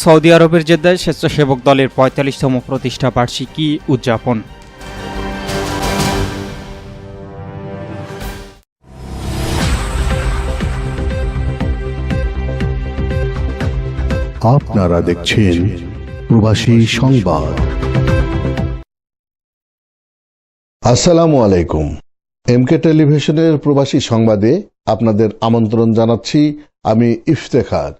Saudi আরবের জেদ্দায় স্বেচ্ছাসেবক দলের পঁয়তাল্লিশতম প্রতিষ্ঠা বার্ষিকী উদযাপন। আপনারা দেখছেন প্রবাসী সংবাদ। আসসালামু আলাইকুম। এমকে টেলিভিশনের প্রবাসী সংবাদে আপনাদের আমন্ত্রণ জানাচ্ছি আমি ইফতেখার।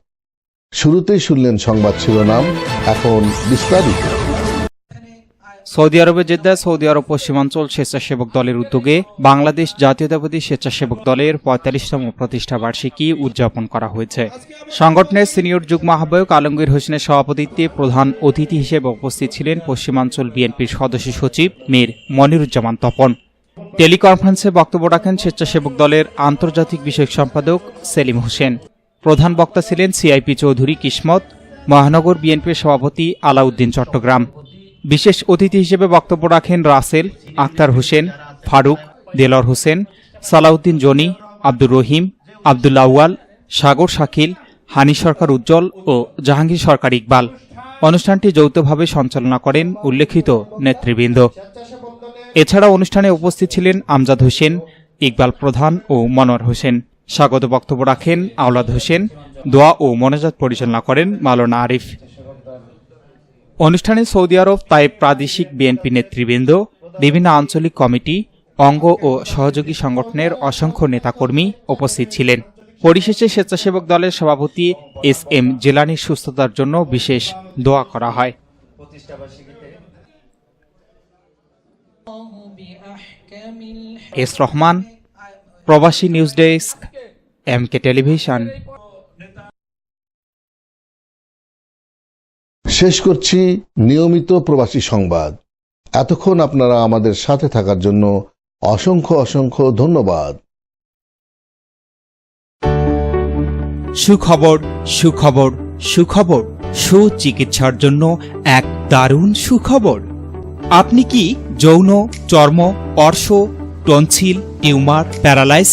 শুরুতেই শুনলেন সংবাদ শিরোনাম, এখন বিস্তারিত। সৌদি আরবের জেদ্দায় সৌদি আরব পশ্চিমাঞ্চল স্বেচ্ছাসেবক দলের উদ্যোগে বাংলাদেশ জাতীয়তাবাদী স্বেচ্ছাসেবক দলের পঁয়তাল্লিশতম প্রতিষ্ঠা বার্ষিকী উদযাপন করা হয়েছে। সংগঠনের সিনিয়র যুগ্ম আহ্বায়ক আলমগীর হোসেনের সভাপতিত্বে প্রধান অতিথি হিসেবে উপস্থিত ছিলেন পশ্চিমাঞ্চল বিএনপির সদস্য সচিব মীর মনিরুজ্জামান তপন। টেলিকনফারেন্সে বক্তব্য রাখেন স্বেচ্ছাসেবক দলের আন্তর্জাতিক বিষয়ক সম্পাদক সেলিম হোসেন। প্রধান বক্তা ছিলেন সিআইপি চৌধুরী কিসমত, মহানগর বিএনপির সভাপতি আলাউদ্দিন চট্টগ্রাম। বিশেষ অতিথি হিসেবে বক্তব্য রাখেন রাসেল আক্তার হোসেন, ফারুক দেলর হোসেন, সালাউদ্দিন জনি, আব্দুর রহিম, আব্দুল আউয়াল, সাগর শাকিল হানি সরকার উজ্জ্বল ও জাহাঙ্গীর সরকার ইকবাল। অনুষ্ঠানটি যৌথভাবে সঞ্চালনা করেন উল্লেখিত নেতৃবৃন্দ। এছাড়া অনুষ্ঠানে উপস্থিত ছিলেন আমজাদ হোসেন, ইকবাল প্রধান ও মনোয়ার হোসেন। স্বাগত বক্তব্য রাখেন আওলাদ হোসেন। দোয়া ও মনাজাত পরিচালনা করেন মালনা আরিফ। অনুষ্ঠানে সৌদি আরব তাই প্রাদেশিক বিএনপি নেতৃবৃন্দ, বিভিন্ন আঞ্চলিক কমিটি, অঙ্গ ও সহযোগী সংগঠনের অসংখ্য নেতাকর্মী উপস্থিত ছিলেন। পরিশেষে স্বেচ্ছাসেবক দলের সভাপতি এস এম জেলানির সুস্থতার জন্য বিশেষ দোয়া করা হয়। এস রহমান, প্রবাসী news desk. M K television শেষ করছি নিয়মিত প্রবাসী সংবাদ। এতক্ষণ আপনারা আমাদের সাথে থাকার জন্য অসংখ্য অসংখ্য ধন্যবাদ। সুখবর সুখবর সুখবর সুচিকিৎসার জন্য এক দারুণ সুখবর। আপনি কি যৌন চর্ম অর্শ tonsil tumour paralysis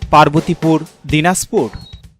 Parbatipur Dinajpur.